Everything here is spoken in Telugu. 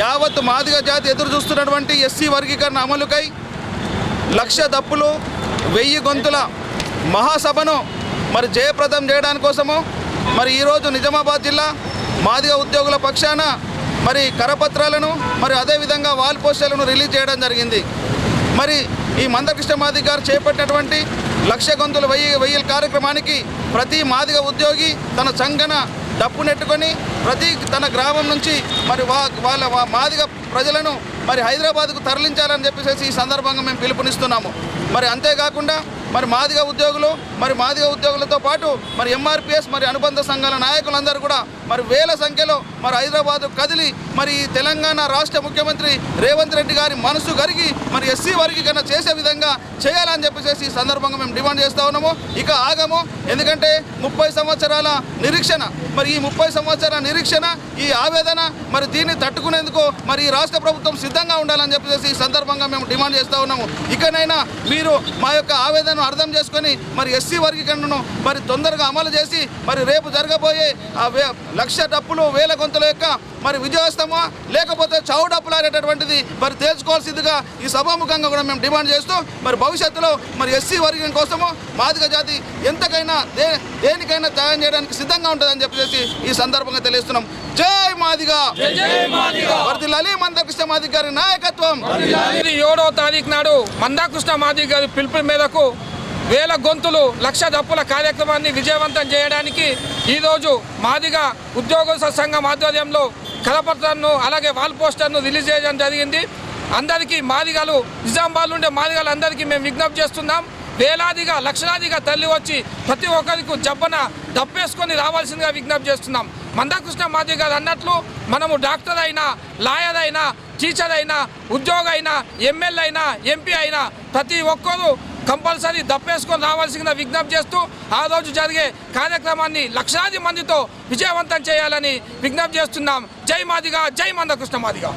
యావత్ మాదిగ జాతి ఎదురు చూస్తున్నటువంటి ఎస్సీ వర్గీకరణ అమలుకై లక్ష దప్పులు వెయ్యి గొంతుల మహాసభను మరి జయప్రదం చేయడాని కోసము మరి ఈరోజు నిజామాబాద్ జిల్లా మాదిగ ఉద్యోగుల పక్షాన మరి కరపత్రాలను మరి అదేవిధంగా వాల్ పోస్టర్లను రిలీజ్ చేయడం జరిగింది. మరి ఈ మందకృష్ణ మాదిగ గారు చేపట్టినటువంటి లక్ష గొంతుల వెయ్యి వెయ్యి కార్యక్రమానికి ప్రతి మాదిగ ఉద్యోగి తన చంగన డప్పు నెట్టుకొని ప్రతి తన గ్రామం నుంచి మరి వా వాళ్ళ మాదిగ ప్రజలను మరి హైదరాబాద్కు తరలించాలని చెప్పేసి ఈ సందర్భంగా మేము పిలుపునిస్తున్నాము. మరి అంతేకాకుండా మరి మాదిగ ఉద్యోగులు మరి మాదిగ ఉద్యోగులతో పాటు మరి ఎంఆర్పిఎస్ మరి అనుబంధ సంఘాల నాయకులందరూ కూడా మరి వేల సంఖ్యలో మరి హైదరాబాద్ కదిలి మరి ఈ తెలంగాణ రాష్ట్ర ముఖ్యమంత్రి రేవంత్ రెడ్డి గారి మనసు కరిగి మరి ఎస్సీ వర్గీకరణ చేసే విధంగా చేయాలని చెప్పేసి ఈ సందర్భంగా మేము డిమాండ్ చేస్తూ ఉన్నాము. ఇక ఆగము. ఎందుకంటే ముప్పై సంవత్సరాల నిరీక్షణ మరి ఈ ముప్పై సంవత్సరాల నిరీక్షణ ఈ ఆవేదన మరి దీన్ని తట్టుకునేందుకు మరి ఈ రాష్ట్ర ప్రభుత్వం సిద్ధంగా ఉండాలని చెప్పేసి ఈ సందర్భంగా మేము డిమాండ్ చేస్తూ ఉన్నాము. ఇకనైనా మీరు మా యొక్క ఆవేదన ఆవేదనను అర్థం చేసుకొని మరి ఎస్సీ వర్గీకరణను మరి తొందరగా అమలు చేసి మరి రేపు జరగబోయే ఆ లక్ష డప్పులు వేల గొంతుల యొక్క మరి విజయోస్తమా లేకపోతే చావు డప్పులు అనేటటువంటిది మరి తేల్చుకోవాల్సిందిగా ఈ సభాముఖంగా కూడా మేము డిమాండ్ చేస్తూ మరి భవిష్యత్తులో మరి ఎస్సీ వర్గం కోసము మాదిగ జాతి ఎంతకైనా దే దేనికైనా త్యాగం చేయడానికి సిద్ధంగా ఉంటుందని చెప్పేసి ఈ సందర్భంగా తెలియజేస్తున్నాం. జై మాదిగా! వర్దిల్లాలి మందకృష్ణ మాదిగ గారి నాయకత్వం! ఏడో తారీఖు నాడు మందాకృష్ణ మాది గారి పిలుపు మేరకు వేల గొంతులు లక్ష దప్పుల కార్యక్రమాన్ని విజయవంతం చేయడానికి ఈరోజు మాదిగా ఉద్యోగ సంఘం ఆధ్వర్యంలో కలపత్రాన్ని అలాగే వాల్ పోస్టర్ను రిలీజ్ చేయడం జరిగింది. అందరికీ మాదిగలు నిజామాబాద్ ఉండే మాదిగలు అందరికీ మేము విజ్ఞప్తి చేస్తున్నాం. వేలాదిగా లక్షలాదిగా తల్లి వచ్చి ప్రతి ఒక్కరికి జబ్బన దప్పేసుకొని రావాల్సిందిగా విజ్ఞప్తి చేస్తున్నాం. మందకృష్ణ మాది గారు అన్నట్లు మనము డాక్టర్ అయినా లాయర్ అయినా టీచర్ అయినా ఉద్యోగ అయినా ఎమ్మెల్యే అయినా ఎంపీ అయినా ప్రతి ఒక్కరూ కంపల్సరీ దప్పేసుకొని రావాల్సిన విజ్ఞప్తి చేస్తూ ఆ రోజు జరిగే కార్యక్రమాన్ని లక్షలాది మందితో విజయవంతం చేయాలని విజ్ఞప్తి చేస్తున్నాం. జై మాదిగా జై మందకృష్ణ మాదిగా.